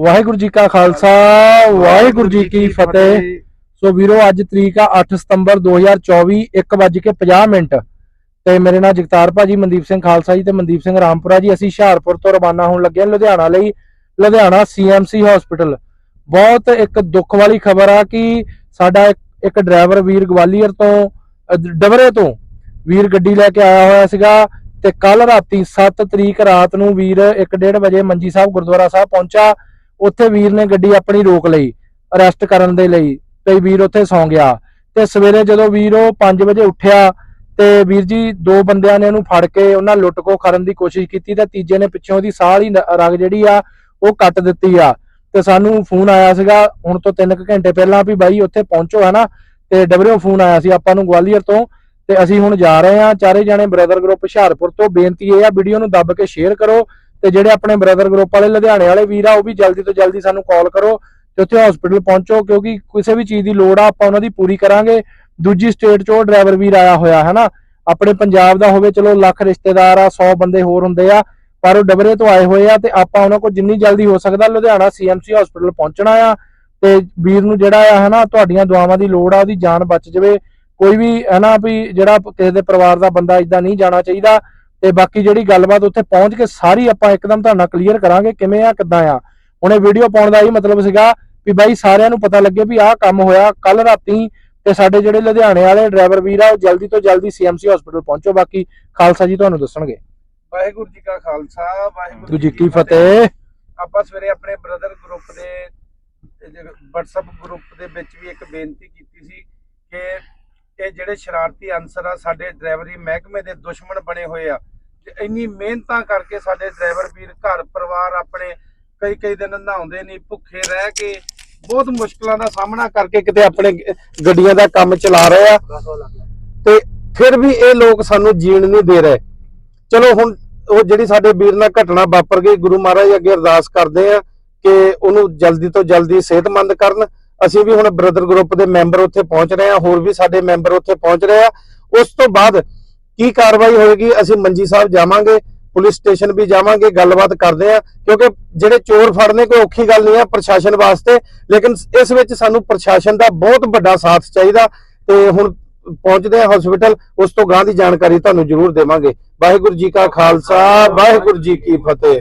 ਵਾਹਿਗੁਰੂ ਜੀ ਕਾ ਖਾਲਸਾ ਵਾਹਿਗੁਰੂ ਜੀ ਕੀ ਫਤਿਹ। ਸੋ ਵੀਰੋ ਅੱਜ ਤਰੀਕ ਆ 8 ਸਤੰਬਰ 2024 1:50 ਮਿੰਟ। ਤੇ ਮੇਰੇ ਨਾਲ ਜਗਤਾਰ ਭਾਜੀ ਮਨਦੀਪ ਸਿੰਘ ਖਾਲਸਾ ਜੀ ਤੇ ਮਨਦੀਪ ਸਿੰਘ ਰਾਮਪੁਰਾ ਜੀ। ਅਸੀਂ ਹੁਸ਼ਿਆਰਪੁਰ ਤੋਂ ਰਵਾਨਾ ਹੋਣ ਲੱਗੇ ਹਾਂ ਲੁਧਿਆਣਾ ਲਈ ਲੁਧਿਆਣਾ ਸੀਐਮਸੀ ਹਸਪੀਟਲ ਬਹੁਤ ਇੱਕ ਦੁੱਖ ਵਾਲੀ ਖਬਰ ਆ ਕਿ ਸਾਡਾ ਇੱਕ- ਡਰਾਈਵਰ ਵੀਰ ਗਵਾਲੀਅਰ ਤੋਂ ਅਹ, ਡਬਰੇ ਤੋਂ ਵੀਰ ਗੱਡੀ ਲੈ ਕੇ ਆਇਆ ਹੋਇਆ ਸੀਗਾ। ਤੇ ਕੱਲ ਰਾਤੀ 7 ਤਰੀਕ ਰਾਤ ਨੂੰ ਵੀਰ 1:30 ਵਜੇ ਮੰਜੀ ਸਾਹਿਬ ਗੁਰਦੁਆਰਾ ਸਾਹਿਬ ਪਹੁੰਚਾ। ਉੱਥੇ ਵੀਰ ਨੇ ਗੱਡੀ ਆਪਣੀ ਰੋਕ ਲਈ ਅਰੈਸਟ ਕਰਨ ਦੇ ਲਈ, ਤੇ ਵੀਰ ਉੱਥੇ ਸੌਂ ਗਿਆ। ਤੇ ਸਵੇਰੇ ਜਦੋਂ ਵੀਰ ਉਹ 5 ਵਜੇ ਉੱਠਿਆ, ਤੇ ਵੀਰ ਜੀ ਦੋ ਬੰਦਿਆਂ ਨੇ ਉਹਨੂੰ ਫੜ ਕੇ ਉਹਨਾਂ ਲੁੱਟ ਕਰਨ ਦੀ ਕੋਸ਼ਿਸ਼ ਕੀਤੀ, ਤੇ ਤੀਜੇ ਨੇ ਪਿੱਛੋਂ ਉਹਦੀ ਸਾਹ ਰਗ ਜਿਹੜੀ ਆ, ਉਹ ਕੱਟ ਦਿੱਤੀ ਆ। ਤੇ ਸਾਨੂੰ ਫੋਨ ਆਇਆ ਸੀਗਾ, ਹੁਣ ਤੋਂ 3 ਘੰਟੇ ਪਹਿਲਾਂ ਵੀ ਬਾਈ ਉੱਥੇ ਪਹੁੰਚੋ ਹੈ ਨਾ ਤੇ ਡਬਰਿਓ ਫੋਨ ਆਇਆ ਸੀ, ਆਪਾਂ ਨੂੰ ਗਵਾਲੀਅਰ ਤੋਂ। ਤੇ ਅਸੀਂ ਹੁਣ ਜਾ ਰਹੇ ਹਾਂ, ਚਾਰੇ ਜਾਣੇ ਬ੍ਰਦਰ ਗਰੁੱਪ ਹੁਸ਼ਿਆਰਪੁਰ ਤੋਂ। ਬੇਨਤੀ ਇਹ ਆ, ਵੀਡੀਓ ਨੂੰ ਦੱਬ ਕੇ ਸ਼ੇਅਰ ਕਰੋ। ਤੇ ਜਿਹੜੇ ਆਪਣੇ ਬ੍ਰਦਰ ਗਰੁੱਪ ਵਾਲੇ, ਲੁਧਿਆਣੇ ਵਾਲੇ ਵੀਰ ਆ, ਉਹ ਵੀ ਜਲਦੀ ਤੋਂ ਜਲਦੀ ਸਾਨੂੰ ਕਾਲ ਕਰੋ ਤੇ ਉੱਥੇ ਹਸਪੀਟਲ ਪਹੁੰਚੋ, ਕਿਉਂਕਿ ਕਿਸੇ ਵੀ ਚੀਜ਼ ਦੀ ਲੋੜ ਆ, ਆਪਾਂ ਉਹਨਾਂ ਦੀ ਪੂਰੀ ਕਰਾਂਗੇ। ਦੂਜੀ ਸਟੇਟ ਚੋਂ ਡਰਾਈਵਰ ਵੀਰ ਆਇਆ ਹੋਇਆ ਹੈ ਨਾ ਆਪਣੇ ਪੰਜਾਬ ਦਾ ਹੋਵੇ, ਚਲੋ ਲੱਖ ਰਿਸ਼ਤੇਦਾਰ ਆ 100 ਬੰਦੇ ਹੋਰ ਹੁੰਦੇ ਆ, ਪਰ ਉਹ ਡਬਰੇ ਤੋਂ ਆਏ ਹੋਏ ਆ ਤੇ ਆਪਾਂ ਉਹਨਾਂ ਕੋਲ ਜਿੰਨੀ ਜਲਦੀ ਹੋ ਸਕਦਾ, ਲੁਧਿਆਣਾ ਸੀਐਮਸੀ ਹਸਪੀਟਲ ਪਹੁੰਚਣਾ ਆ। ਤੇ ਵੀਰ ਨੂੰ ਜਿਹੜਾ ਆ, ਹਨਾ, ਤੁਹਾਡੀਆਂ ਦੁਆਵਾਂ ਦੀ ਲੋੜ ਆ, ਉਹਦੀ ਜਾਨ ਬਚ ਜਾਵੇ। ਕੋਈ ਵੀ, ਹਨਾ, ਵੀ ਜਿਹੜਾ ਕਿਸੇ ਦੇ ਪਰਿਵਾਰ ਦਾ ਬੰਦਾ ਇਦਾਂ ਨਹੀਂ ਜਾਣਾ ਚਾਹੀਦਾ। ਤੇ ਬਾਕੀ ਜਿਹੜੀ ਗੱਲਬਾਤ ਉੱਥੇ ਪਹੁੰਚ ਕੇ ਸਾਰੀ ਆਪਾਂ ਇੱਕਦਮ ਤੁਹਾਡੇ ਨਾਲ ਕਲੀਅਰ ਕਰਾਂਗੇ ਕਿਵੇਂ ਆ ਕਿੱਦਾਂ ਆ। ਹੁਣ ਇਹ ਵੀਡੀਓ ਪਾਉਣ ਦਾ ਇਹ ਮਤਲਬ ਸੀਗਾ ਵੀ ਬਾਈ ਸਾਰਿਆਂ ਨੂੰ ਪਤਾ ਲੱਗੇ ਵੀ ਆਹ ਕੰਮ ਹੋਇਆ ਕੱਲ ਰਾਤੀ ਤੇ ਸਾਡੇ ਜਿਹੜੇ ਲੁਧਿਆਣੇ ਵਾਲੇ ਡਰਾਈਵਰ ਵੀਰ ਆ ਉਹ ਜਲਦੀ ਤੋਂ ਜਲਦੀ ਸੀਐਮਸੀ ਹਸਪੀਟਲ ਪਹੁੰਚੋ ਬਾਕੀ ਖਾਲਸਾ ਜੀ ਤੁਹਾਨੂੰ ਦੱਸਣਗੇ। ਵਾਹਿਗੁਰੂ ਜੀ ਕਾ ਖਾਲਸਾ ਵਾਹਿਗੁਰੂ ਗੁਰੂ ਜੀ ਕੀ ਫਤਿਹ। ਆਪਾਂ ਸਵੇਰੇ ਆਪਣੇ ਬ੍ਰਦਰ ਗਰੁੱਪ ਦੇ WhatsApp ਗਰੁੱਪ ਦੇ ਵਿੱਚ ਵੀ ਇੱਕ ਬੇਨਤੀ ਕੀਤੀ ਸੀ ਕਿ ਇਹ ਜਿਹੜੇ ਸ਼ਰਾਰਤੀ ਅਨਸਰ ਆ ਸਾਡੇ ਡਰਾਈਵਰੀ ਮਹਿਕਮੇ ਦੇ ਦੁਸ਼ਮਣ ਬਣੇ ਹੋਏ ਆ ਇੰਨੀ ਮਿਹਨਤਾਂ ਕਰਕੇ ਸਾਡੇ ਡਰਾਈਵਰ ਵੀਰ, ਘਰ ਪਰਿਵਾਰ ਆਪਣੇ ਕਈ ਕਈ ਦਿਨ ਨਹਾਉਂਦੇ ਨਹੀਂ, ਭੁੱਖੇ ਰਹਿ ਕੇ ਬਹੁਤ ਮੁਸ਼ਕਲਾਂ ਦਾ ਸਾਹਮਣਾ ਕਰਕੇ ਕਿਤੇ ਆਪਣੇ ਗੱਡੀਆਂ ਦਾ ਕੰਮ ਚਲਾ ਰਹੇ ਆ। ਤੇ ਫਿਰ ਵੀ ਇਹ ਲੋਕ ਸਾਨੂੰ ਜੀਣ ਨਹੀਂ ਦੇ ਰਹੇ। ਚਲੋ ਹੁਣ ਉਹ ਜਿਹੜੀ ਸਾਡੇ ਵੀਰ ਨਾਲ ਘਟਨਾ ਵਾਪਰ ਗਈ, ਗੁਰੂ ਮਹਾਰਾਜ ਅੱਗੇ ਅਰਦਾਸ ਕਰਦੇ ਆ ਕਿ ਉਹਨੂੰ ਜਲਦੀ ਤੋਂ ਜਲਦੀ ਸਿਹਤਮੰਦ ਕਰਨ। ਅਸੀਂ ਵੀ ਹੁਣ ਬ੍ਰਦਰ ਗਰੁੱਪ ਦੇ ਮੈਂਬਰ ਉੱਥੇ ਪਹੁੰਚ ਰਹੇ ਆ, ਹੋਰ ਵੀ ਸਾਡੇ ਮੈਂਬਰ ਉੱਥੇ ਪਹੁੰਚ ਰਹੇ ਆ। ਉਸ ਤੋਂ ਬਾਅਦ ਕੀ ਕਾਰਵਾਈ ਹੋਏਗੀ? ਅਸੀਂ ਮੰਜੀ ਸਾਹਿਬ ਜਾਵਾਂਗੇ, ਪੁਲਿਸ ਸਟੇਸ਼ਨ ਵੀ ਜਾਵਾਂਗੇ, ਗੱਲਬਾਤ ਕਰਦੇ ਆ ਕਿਉਂਕਿ ਜਿਹੜੇ ਚੋਰ ਫੜਨੇ ਕੋਈ ਔਖੀ ਗੱਲ ਨਹੀਂ ਆ ਪ੍ਰਸ਼ਾਸਨ ਵਾਸਤੇ, ਲੇਕਿਨ ਇਸ ਵਿੱਚ ਸਾਨੂੰ ਪ੍ਰਸ਼ਾਸਨ ਦਾ ਬਹੁਤ ਵੱਡਾ ਸਾਥ ਚਾਹੀਦਾ ਤੇ ਹੁਣ ਪਹੁੰਚਦੇ ਆ ਹਸਪੀਟਲ ਉਸ ਤੋਂ ਗਾਂ ਦੀ ਜਾਣਕਾਰੀ ਤੁਹਾਨੂੰ ਜ਼ਰੂਰ ਦੇਵਾਂਗੇ। ਵਾਹਿਗੁਰੂ ਜੀ ਕਾ ਖਾਲਸਾ, ਵਾਹਿਗੁਰੂ ਜੀ ਕੀ ਫਤਿਹ।